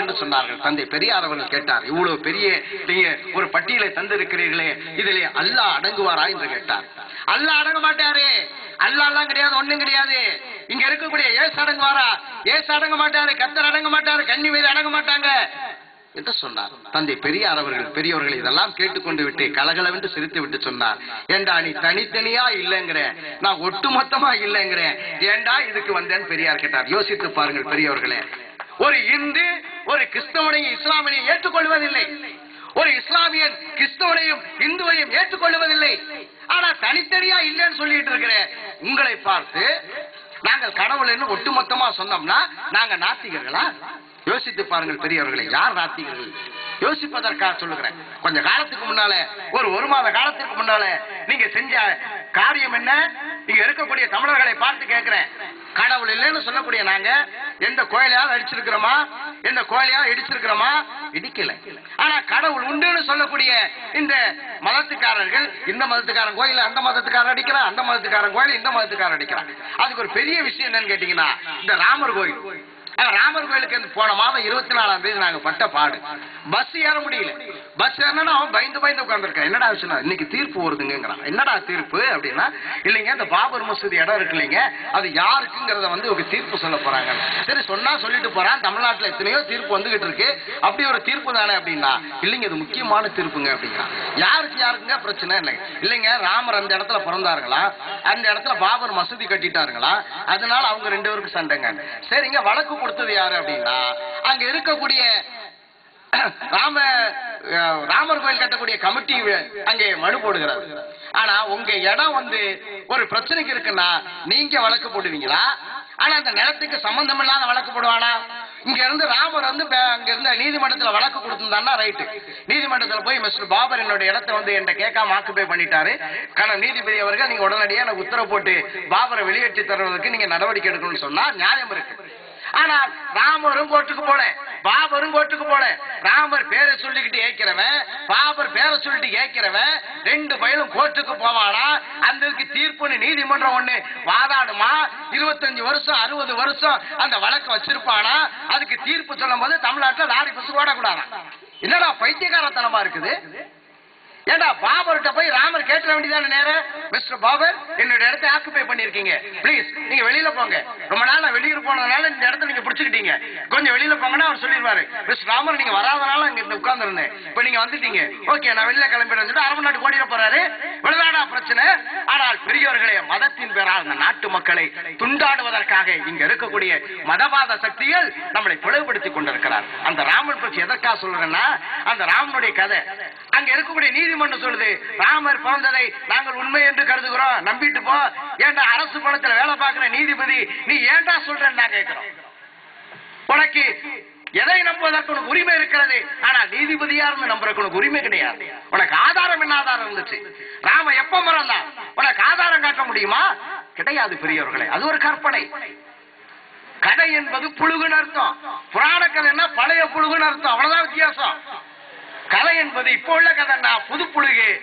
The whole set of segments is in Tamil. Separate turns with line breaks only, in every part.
என்று சொன்னார்கள். தந்தை பெரியார் அவர்கள் கேட்டார் இவ்வளவு பெரிய நீங்க ஒரு பட்டியலை தந்திருக்கிறீர்களே இதிலே அல்லாஹ் அடங்குவாரா? என்று கேட்டார். அல்லாஹ் அடங்க மாட்டாரே. அல்லாஹ்லாம் கிடையாது ஒண்ணும் கிடையாது. இங்க இருக்கக்கூடிய ஏசு அடங்குவாரா? ஏசு அடங்க மாட்டாரு கத்தர் அடங்க மாட்டாரு கன்னி மீது அடங்க மாட்டாங்க. என்று சொன்னார். தந்தை பெரியார் அவர்கள் பெரியவர்கள் இதெல்லாம் கேட்டுக்கொண்டு விட்டு கலகலவென்று சிரித்து விட்டு சொன்னார். ஏண்டா நீ தனித்தனியா இல்லைங்கிறேன் நான் ஒட்டுமொத்தமா இல்லைங்கிறேன் ஏண்டா இதுக்கு வந்தேன் பெரியார் கேட்டார். யோசித்து பாருங்கள் பெரியவர்களே ஒரு இந்து ஒரு கிறிஸ்தவனையும் இஸ்லாமியனையும் ஏற்றுக்கொள்வதில்லை. ஒரு இஸ்லாமியன் கிறிஸ்தவனையும் இந்துவையும் ஏற்றுக்கொள்வதில்லை. ஆனா தனித்தனியா இல்லைன்னு சொல்லிட்டு இருக்கிற உங்களை பார்த்து நாங்கள் கடவுள் ஒட்டுமொத்தமா சொன்னோம்னா நாங்க நாத்திகர்களா? யோசித்து பாருங்கள் பெரியவர்களே யார் நாத்திகர்கள்? யோசிப்பதற்காக சொல்லுகிறேன். கொஞ்ச காலத்துக்கு முன்னால ஒரு ஒரு மாத காலத்துக்கு முன்னால நீங்க செஞ்ச காரியம் என்ன? இங்க இருக்கக்கூடிய தமிழர்களை பார்த்து கேட்கிறேன். கடவுள் இல்லைன்னு சொல்லக்கூடிய நாங்க எந்த கோயிலையாவது அடிச்சிருக்கிறோமா? எந்த கோயிலையாவது இடிச்சிருக்கிறோமா? இடிக்கல. ஆனா கடவுள் உண்டுன்னு சொல்லக்கூடிய இந்த மதத்துக்காரர்கள் இந்த மதத்துக்காரன் கோயில் அந்த மதத்துக்காரன் அடிக்கிறான் அந்த மதத்துக்காரன் கோயில் இந்த மதத்துக்காரன் அடிக்கிறான். அதுக்கு ஒரு பெரிய விஷயம் என்னன்னு கேட்டீங்கன்னா இந்த ராமர் கோயில். ராமர் கோயிலுக்கு போன மாதம் இருபத்தி நாலாம் தேதி நாங்க பட்ட பாடு. பஸ் ஏற முடியல. பஸ் ஏறனா அவன் பயந்து பயந்து உட்கார்ந்துருக்கான். என்னடா விஷயம் இன்னைக்கு தீர்ப்பு வருதுங்கிறான் என்னடா தீர்ப்பு அப்படின்னா இல்லைங்க இந்த பாபர் மசூதி இடம் இருக்கு இல்லைங்க அது யாருக்குங்கிறத வந்து ஒரு தீர்ப்பு சொல்ல போறாங்க. சரி சொன்னா சொல்லிட்டு போறான். தமிழ்நாட்டுல எத்தனையோ தீர்ப்பு வந்துகிட்டு இருக்கு. அப்படி ஒரு தீர்ப்பு தானே அப்படின்னா இல்லைங்க இது முக்கியமான தீர்ப்புங்க அப்படிங்கிறான். யாருக்கு யாருக்குங்க பிரச்சனை இல்லை இல்லைங்க ராமர் அந்த இடத்துல பிறந்தாருங்களா? அந்த இடத்துல பாபர் மசூதி கட்டிட்டாருங்களா? அதனால அவங்க ரெண்டு பேருக்கு சண்டைங்க. சரிங்க வழக்கு கொடுத்தது யாரு அப்படின்னா அங்க இருக்கக்கூடிய ராம ராமர் கோயில் கட்டக்கூடிய கமிட்டி அங்கே மனு போடுகிறார். ஆனா உங்க இடம் வந்து ஒரு பிரச்சனைக்கு இருக்குன்னா நீங்க வழக்கு போடுவீங்களா? ஆனா அந்த நிலத்துக்கு சம்பந்தம் இல்லாத வழக்கு போடுவானா இங்க இருந்து ராமர் வந்து அங்க இருந்த நீதிமன்றத்துல வழக்கு கொடுத்திருந்தான்னா ரைட்டு. நீதிமன்றத்துல போய் மிஸ்டர் பாபர் என்னோட இடத்தை வந்து என்கிட்ட கேட்காம ஆக்குபை பண்ணிட்டாரு. கண நீதிபதி அவர்கள் நீங்க உடனடியா எனக்கு உத்தரவு போட்டு பாபரை வெளியேற்றி தருவதற்கு நீங்க நடவடிக்கை எடுக்கணும்னு சொன்னா நியாயம் இருக்கு. ஆனால் ராமரும் கோர்ட்டுக்கு போல பாபரும் கோர்ட்டுக்கு போல ராமர் பேரை சொல்லிக்கிட்டு ஏக்கிறவன் பாபர் பேரை சொல்லிட்டு ஏக்கிறவன் ரெண்டு பயிலும் கோர்ட்டுக்கு போவானா? அந்த தீர்ப்புன்னு நீதிமன்றம் ஒண்ணு வாதாடுமா? இருபத்தஞ்சு வருஷம் அறுபது வருஷம் அந்த வழக்கு வச்சிருப்பானா? அதுக்கு தீர்ப்பு சொல்லும் போது தமிழ்நாட்டுல லாரி பஸ் ஓடக்கூடாதான். என்னடா பைத்தியகாரத்தனமா இருக்குது? ஏண்டா பாபர்கிட்ட போய் ராமர் கேட்க வேண்டியதான நேரம் மிஸ்டர் பாபர் என்னோட இடத்த ஆக்குபை பண்ணிருக்கீங்க ப்ளீஸ் நீங்க வெளியில போங்க. ரொம்ப நாள் நான் வெளியூர் போனதுனால இந்த இடத்த நீங்க பிடிச்சுக்கிட்டீங்க. கொஞ்சம் வெளியில போங்கன்னா அவர் சொல்லிடுவாரு மிஸ்டர் ராமர் நீங்க வராதனால இங்க இருந்து உட்கார்ந்து இருந்தேன் இப்ப நீங்க வந்துட்டீங்க. ஓகே நான் வெளியில கிளம்பிடுறேன் சொல்லிட்டு அரபு நாட்டு ஓடிட போறாரு. இவ்வளவுதானா பிரச்சனை? ஆனால் பெரியவர்களே மதத்தின் பெயரால் அந்த நாட்டு மக்களை துண்டாடுவதற்காக இங்க இருக்கக்கூடிய மதவாத சக்திகள் நம்மளை பிளவுபடுத்திக் கொண்டிருக்கிறார். அந்த ராமன் பற்றி எதற்காக சொல்றேன்னா அந்த ராமனுடைய கதை. அங்க இருக்கக்கூடிய நீதிமன்றம் சொல்லுது ராமர் பிறந்ததை நாங்கள் உண்மை என்று கருதுகிறோம். நம்பிட்டு போ. ஏன்டா அரசு பணத்துல வேலை பார்க்கிற நீதிபதி நீ ஏன்டா சொல்றேன்னு நான் கேட்கிறோம். உனக்கு எதை நம்புவதற்கு உனக்கு உரிமை இருக்கிறது? ஆனா நீதிபதியா இருந்து நம்புறதுக்கு உனக்கு உரிமை கிடையாது. உனக்கு ஆதாரம் என்ன ஆதாரம் இருந்துச்சு? ராம எப்ப மறந்தான் உனக்கு ஆதாரம் காட்ட முடியுமா? கிடையாது பெரியவர்களே அது ஒரு கற்பனை. கதை என்பது புழுகுன்னு அர்த்தம். புராண கதைன்னா பழைய புழுகுன்னு அர்த்தம். அவ்வளவுதான் வித்தியாசம். கதை என்பது இப்போ உள்ள கதைன்னா புது புழுகு.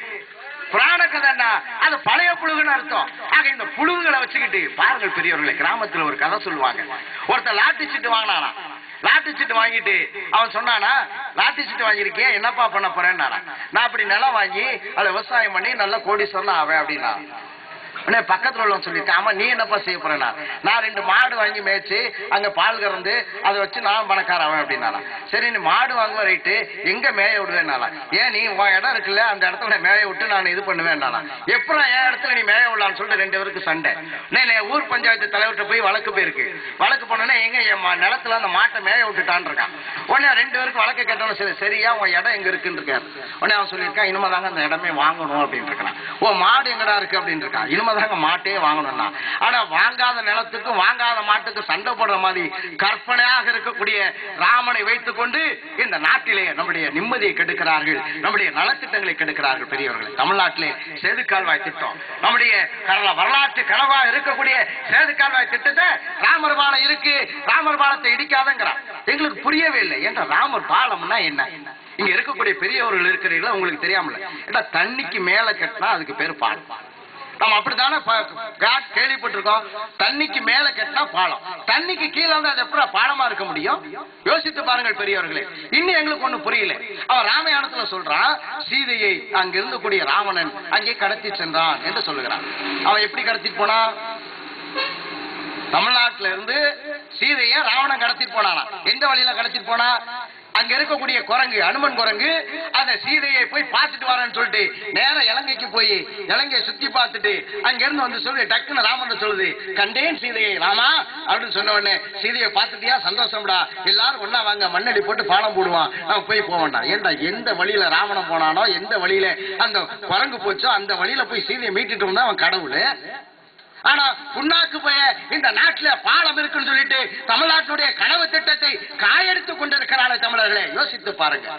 புராண கதைன்னா அது பழைய புழுகுன்னு அர்த்தம். ஆக இந்த புழுகுகளை வச்சுக்கிட்டு பாருங்கள் பெரியவர்களே கிராமத்துல ஒரு கதை சொல்லுவாங்க. ஒருத்தன் லாட்டி சீட்டு வாங்கினானா? லாட்டரி சீட்டு வாங்கிட்டு அவன் சொன்னானா லாட்டரி சீட்டு வாங்கியிருக்கேன் என்னப்பா பண்ண போறேன்னா நான் அப்படி நிலம் வாங்கி அதை விவசாயம் பண்ணி நல்ல கோடீஸ்வரன் ஆவேன் அப்படின்னா. உடனே பக்கத்துல உள்ளவன் சொல்லியிருக்கேன் ஆமா நீ என்னப்பா செய்ய போறேன்னா? நான் ரெண்டு மாடு வாங்கி மேய்ச்சி அங்க பால் கறந்து அதை வச்சு நான் பணக்கார அவன் அப்படின்னாலாம் சரி நீ மாடு வாங்குவ ரைட்டு எங்க மேய விடுவேன்னாலாம் ஏன் நீ உன் இடம் இருக்குல்ல அந்த இடத்துல மேய விட்டு நான் இது பண்ணுவேன்னாலாம் எப்படா என் இடத்துல நீ மேய விடலான்னு சொல்லிட்டு ரெண்டு பேருக்கு சண்டை. உடனே ஊர் பஞ்சாயத்து தலைவர்கிட்ட போய் வழக்கு போயிருக்கு. வழக்கு போனோன்னே எங்க என் நிலத்துல அந்த மாட்டை மேய விட்டுட்டான் இருக்கான். உடனே ரெண்டு பேருக்கு வழக்கு கேட்டவன சரி சரியா உன் இடம் எங்க இருக்குன்னு இருக்காரு. உடனே அவன் சொல்லியிருக்கான் இனிமே தாங்க அந்த இடமே வாங்கணும் அப்படின்னு இருக்கான். ஓ மாடு எங்கடா இருக்கு? அப்படின்னு இருக்கான். இனிமே தாங்க மாட்டே வாங்கணும்னா. ஆனா வாங்காத நிலத்துக்கும் வாங்காத மாட்டுக்கும் சண்டை போடுற மாதிரி கற்பனையாக இருக்கக்கூடிய ராமனை வைத்துக்கொண்டு இந்த நாட்டிலே நம்முடைய நிம்மதியை கெடுக்கிறார்கள். நம்முடைய நலத்திட்டங்களை கெடுக்கிறார்கள் பெரியவர்கள். தமிழ்நாட்டிலே சேது கால்வாய் திட்டம். நம்முடைய வரலாற்று கனவா இருக்கக்கூடிய சேது கால்வாய் திட்டத்தை ராமர் பாலம் இருக்கு. ராமர் பாலத்தை இடிக்காதங்கிறான் எங்களுக்கு புரியவே இல்லை. என்ற ராமர் பாலம்னா என்ன? இங்க இருக்கக்கூடிய பெரியவர்கள் இருக்கிறீங்களா உங்களுக்கு தெரியாமல ஏன்னா தண்ணிக்கு மேல கட்டினா அதுக்கு பேர் பாலம். நம்ம அப்படித்தானே காட் கேள்விப்பட்டிருக்கோம். தண்ணிக்கு மேல கட்டினா பாலம். தண்ணிக்கு கீழே வந்து அது எப்படி பாலமா இருக்க முடியும்? யோசித்து பாருங்கள் பெரியவர்களே. இன்னும் எங்களுக்கு ஒண்ணு புரியல. அவன் ராமாயணத்துல சொல்றான் சீதையை அங்க இருந்தக்கூடிய ராவணன் அங்கே கடத்தி சென்றான் என்று சொல்லுகிறான். அவன் எப்படி கடத்திட்டு போனான்? தமிழ்நாட்டுல இருந்து சீதையை ராவணன் கடத்திட்டு போனானா? எந்த வழியில கடத்திட்டு போனா? அங்க இருக்கக்கூடிய குரங்கு அனுமன் குரங்கு அந்த சீதையை போய் பார்த்துட்டு வரேன்னு சொல்லிட்டு நேரம் இலங்கைக்கு போய் இலங்கையை சுத்தி பார்த்துட்டு அங்க இருந்து வந்து சொல்லி டக்குன்னு ராமன் சொல்லுது கண்டேன் சீதையை ராமா? அப்படின்னு சொன்ன உடனே சீதையை பார்த்துட்டியா? சந்தோஷம்டா. எல்லாரும் ஒண்ணா வாங்க மண்ணடி போட்டு பாலம் போடுவான். அவன் போய் போக வேண்டாம். ஏன்டா எந்த வழியில ராவணம் போனானோ எந்த வழியில அந்த குரங்கு போச்சோ அந்த வழியில போய் சீதையை மீட்டுட்டோம்னா அவன் கடவுள்? ஆனா புண்ணாக்கு போய இந்த நாட்டுல பாலம் இருக்குன்னு சொல்லிட்டு தமிழ்நாட்டுடைய கனவு திட்டத்தை காயெடுத்து கொண்டிருக்கிறான தமிழர்களே. யோசித்து பாருங்க.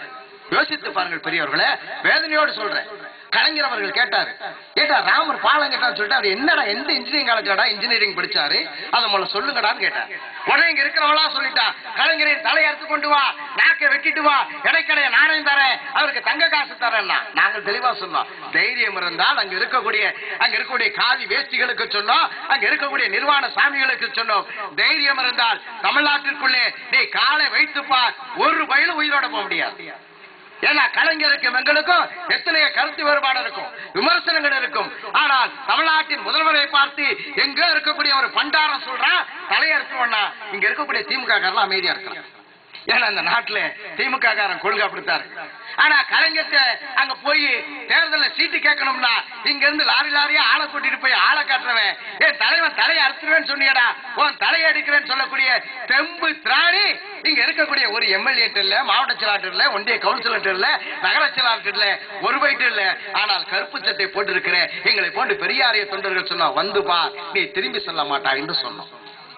யோசித்து பாருங்கள் பெரியவர்களே. வேதனையோடு சொல்றேன். கலைஞர் அவர்கள் கேட்டாரு. ஏட்டா ராமர் பாலம் கேட்டான்னு சொல்லிட்டு அவர் என்னடா எந்த இன்ஜினியரிங் காலேஜ்லடா இன்ஜினியரிங் படிச்சாரு? அதை முதல்ல சொல்லுங்கடான்னு கேட்டார். உடனே இங்க இருக்கிறவளா சொல்லிட்டா கலைஞரின் தலையை அறுத்து கொண்டு வா நாக்க வெட்டிட்டு வா இடைக்கடைய நாணயம் தரேன் அவருக்கு தங்க காசு தரேன்னா. நாங்கள் தெளிவா சொன்னோம். தைரியம் இருந்தால் அங்க இருக்கக்கூடிய அங்க இருக்கக்கூடிய காதி வேஷ்டிகளுக்கு சொன்னோம் அங்க இருக்கக்கூடிய நிர்வாண சாமிகளுக்கு சொன்னோம். தைரியம் இருந்தால் தமிழ்நாட்டிற்குள்ளே நீ காலை வைத்துப்பார் ஒரு வயலும் உயிரோட போக முடியாது. ஏன்னா கலைஞருக்கும் எங்களுக்கும் எத்தனைய கருத்து வேறுபாடு இருக்கும் விமர்சனங்கள் இருக்கும். ஆனால் தமிழ்நாட்டின் முதல்வரை பார்த்து எங்க இருக்கக்கூடிய ஒரு பண்டாரம் சொல்றான் தலையறுத்துவனா இங்க இருக்கக்கூடிய திமுக காரெல்லாம் அமைதியா இருக்கலாம் ஏன்னா இந்த நாட்டுல திமுக காரன் கொள்கை அப்படித்தான் ஆனா கலைஞர்கிட்ட அங்க போய் தேர்தல சீட்டு கேட்கணும்னா இங்க இருந்து லாரி லாரியா ஆளை கூட்டிட்டு போய் ஆளை காட்டுறவன் ஏன் தலைவன் தலையை அறுத்துருவேன்னு சொன்னியடா உன் தலையை அடிக்கிறேன்னு சொல்லக்கூடிய தெம்பு திராணி இங்க இருக்கக்கூடிய ஒரு எம்எல்ஏ இல்ல மாவட்ட செயலாளர் இல்ல ஒன்றிய கவுன்சிலர் இல்ல நகர செயலாளர் இல்ல ஒரு வயிற்று இல்ல. ஆனால் கருப்பு சட்டை போட்டிருக்கிற எங்களை போன்று பெரியாரிய தொண்டர்கள் சொன்னா வந்து பா நீ திரும்பி சொல்ல மாட்டா என்று சொன்னோம்.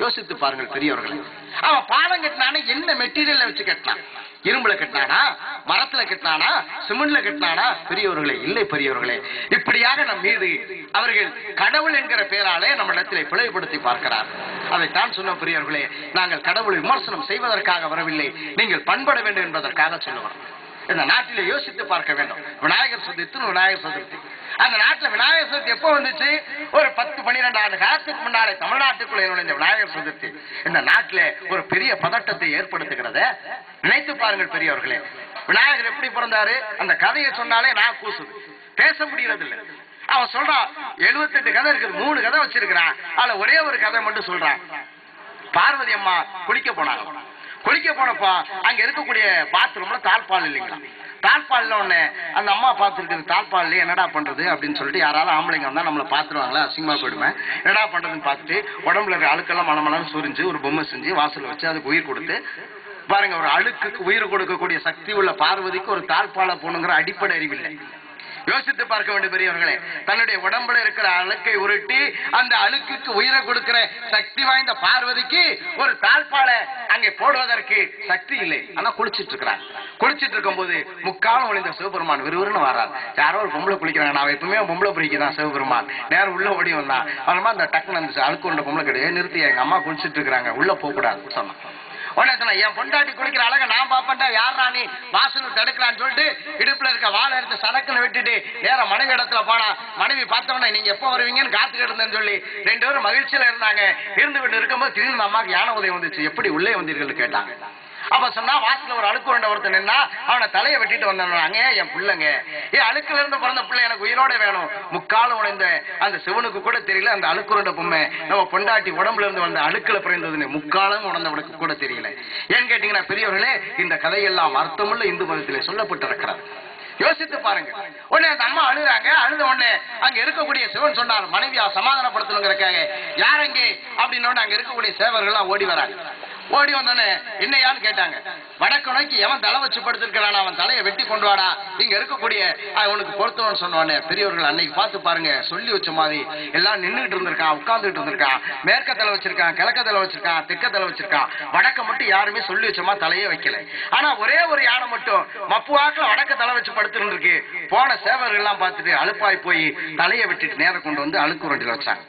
யோசித்து பாருங்கள் பெரியவர்களே அவன் பாலம் கட்டினானா என்ன மெட்டீரியல்ல வச்சு கட்டினான்? இரும்புல கட்டினானா மரத்துல கட்டினானா சிமெண்ட்ல கட்டினானா? பெரியவர்களே இல்லை பெரியவர்களே இப்படியாக நம் மீது அவர்கள் கடவுள் என்கிற பெயராலே நம்ம நம்மிடத்திலே பிழைப்படுத்தி பார்க்கிறார். அதைத்தான் சொன்ன பெரியவர்களே நாங்கள் கடவுளை விமர்சனம் செய்வதற்காக வரவில்லை. நீங்கள் பண்பட வேண்டும் என்பதற்காக சொல்லுவோம் இந்த நாட்டிலே யோசித்து பார்க்க வேண்டும். விநாயகர் சதுர்த்தி விநாயகர் சதுர்த்தி? அந்த நாட்டுல விநாயகர் சதுர்த்தி எப்போ வந்துச்சு? ஒரு பத்து பன்னிரெண்டு ஆண்டு காலத்துக்கு முன்னாலே தமிழ்நாட்டுக்குள்ள நுழைந்த விநாயகர் சதுர்த்தி. இந்த நாட்டில ஒரு பெரிய பதட்டத்தை ஏற்படுத்துகிறத? நினைத்து பாருங்கள் பெரியவர்களே. விநாயகர் எப்படி பிறந்தாரு? அந்த கதையை சொன்னாலே நான் கூசுது பேச முடியறது இல்ல அவன் சொல்றான் 78 கதை இருக்குது மூணு கதை வச்சிருக்கிறான். அதுல ஒரே ஒரு கதை மட்டும் சொல்றான். பார்வதி அம்மா குளிக்க போனாங்க. குளிக்க போனப்போ அங்க இருக்கக்கூடிய பாத்ரூம்ல தாழ்பால் இல்லைங்களா? தாழ்பாலில் ஒன்று அந்த அம்மா பார்த்துருக்குது தாழ்பாலில் என்னடா பண்ணுறது அப்படின்னு சொல்லிட்டு யாராலும் ஆம்பளைங்க வந்தால் நம்மளை பாத்துருவாங்களா அசிங்கமாக போயிடுவேன் என்னடா பண்ணுறதுன்னு பார்த்துட்டு உடம்புல இருக்க அழுக்கெல்லாம் மலமலம் சுரிஞ்சு ஒரு பொம்மை செஞ்சு வாசலில் வச்சு அதுக்கு உயிர் கொடுத்து பாருங்க ஒரு அழுக்கு உயிர் கொடுக்கக்கூடிய சக்தி உள்ள பார்வதிக்கு ஒரு தாழ்பால போகணுங்கிற அடிப்படை அறிவில்லை. யோசித்து பார்க்க வேண்டிய பெரியவர்களே. தன்னுடைய உடம்புல இருக்கிற அழுக்கை உருட்டி அந்த அழுக்குக்கு உயிரை கொடுக்கிற சக்தி வாய்ந்த பார்வதிக்கு ஒரு தாழ்பாலை அங்கே போடுவதற்கு சக்தி இல்லை. ஆனா குளிச்சிட்டு இருக்கிறார். குளிச்சிட்டு இருக்கும்போது முக்காலம் ஒளிந்த சிவபெருமான் விறுவிறுன்னு வரார் யாரோ ஒரு பொம்பளை குளிக்கிறாங்க. நான் எப்பவுமே பொம்பளை பிடிக்குதான் சிவபெருமான். நேரம் உள்ள ஓடி வந்தான். அப்புறமா அந்த டக்குன்னு அந்த அழுக்கு கொண்ட பொம்பளை கிடையாது நிறுத்தி எங்க அம்மா குளிச்சிட்டு இருக்கிறாங்க. உள்ள போக கூடாது சொன்னான். உடனே சொன்ன என் பொண்டாட்டி குளிக்கிற அழக நான் பாப்பேன்டா யார் ராணி வாசல் தடுக்கலான்னு சொல்லிட்டு இடுப்புல இருக்க வாழை எடுத்து சடக்குன்னு விட்டுட்டு நேரம் மனைவி இடத்துல போனா மனைவி பார்த்தவொடனே நீங்க எப்போ வருவீங்கன்னு காத்துக்கிட்டு இருந்தேன்னு சொல்லி ரெண்டு பேரும் மகிழ்ச்சியில இருந்தாங்க. இருந்து விட்டு இருக்கும்போது திடீர்னு அம்மாவுக்கு அம்மாக்கு யானை உதவி வந்துச்சு. எப்படி உள்ளே வந்தீர்கள் கேட்டாங்க. அப்ப சொன்னா வாசல ஒரு அழுக்கு உருண்டை ஒருத்தன் நின்னா அவனை தலையை வெட்டிட்டு வந்தாங்க என் பிள்ளைங்க. ஏன் அழுக்குல இருந்து பிறந்த பிள்ளை எனக்கு உயிரோட வேணும். முக்காலம் உடைந்த அந்த சிவனுக்கு கூட தெரியல அந்த அழுக்குருண்ட பொம்மை. நம்ம பொண்டாட்டி உடம்புல இருந்து வந்த அழுக்குல பிறந்ததுன்னு முக்காலம் உணர்ந்தவனுக்கு கூட தெரியல. ஏன்னு கேட்டீங்கன்னா பெரியவர்களே இந்த கதையெல்லாம் அர்த்தமுள்ள இந்து மதத்திலே சொல்லப்பட்டிருக்கிறது. யோசித்து பாருங்க. உடனே அந்த அம்மா அழுகிறாங்க அழுத உடனே அங்க இருக்கக்கூடிய சிவன் சொன்னார் மனைவியா சமாதானப்படுத்தணுங்கிறக்காக யார் அங்கே? அப்படின்னு அங்க இருக்கக்கூடிய சேவர்கள்லாம் ஓடி வராங்க. ஓடி வந்தோடனே என்னையான்னு கேட்டாங்க. வடக்கு நோக்கி எவன் தலை வச்சு படுத்திருக்கிறான் அவன் தலையை வெட்டி கொண்டு வாடா. இங்க இருக்கக்கூடிய அவனுக்கு பொருத்தணும்னு சொன்னோடனே பெரியவர்கள் அன்னைக்கு பார்த்து பாருங்க சொல்லி வச்ச மாதிரி எல்லாம் நின்றுட்டு இருந்திருக்கான் உட்கார்ந்துட்டு இருந்திருக்கான் மேற்க தலை வச்சிருக்கான் கிழக்க தலை வச்சிருக்கான் தெக்க தலை வச்சிருக்கான். வடக்க மட்டும் யாருமே சொல்லி வச்சமா தலையே வைக்கல. ஆனா ஒரே ஒரு யானை மட்டும் மப்பு வாக்குல வடக்க தலை வச்சு படுத்துட்டு இருக்கு போன சேவர்கள் எல்லாம் பார்த்துட்டு அழுப்பாய் போய் தலையை வெட்டிட்டு நேரம் கொண்டு வந்து அழுக்கு உரண்டில வச்சாங்க.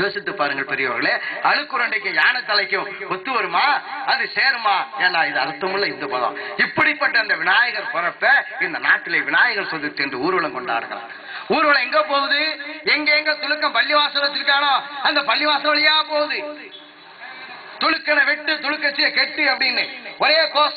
யோசித்து பாருங்கள் பெரியவர்களே அழுக்குரண்டைக்கு யானை தலைக்கும் ஒத்து வருமா? அது சேருமா? ஏன்னா இது அர்த்தமுள்ள இந்து பதம். இப்படிப்பட்ட அந்த விநாயகர் பிறப்ப இந்த நாட்டிலே விநாயகர் சதுர்த்தி என்று ஊர்வலம் கொண்டாடுகிறார் ஊர்வலம் எங்க போகுது? எங்க எங்க துலுக்கம் பள்ளிவாசல் வச்சிருக்கானோ? அந்த பள்ளிவாசல் வழியா போகுது. துளுக்கனை வெட்டு துளுக்கச்சிய கெட்டு அப்படின்னு. ஒரே கோஷம்.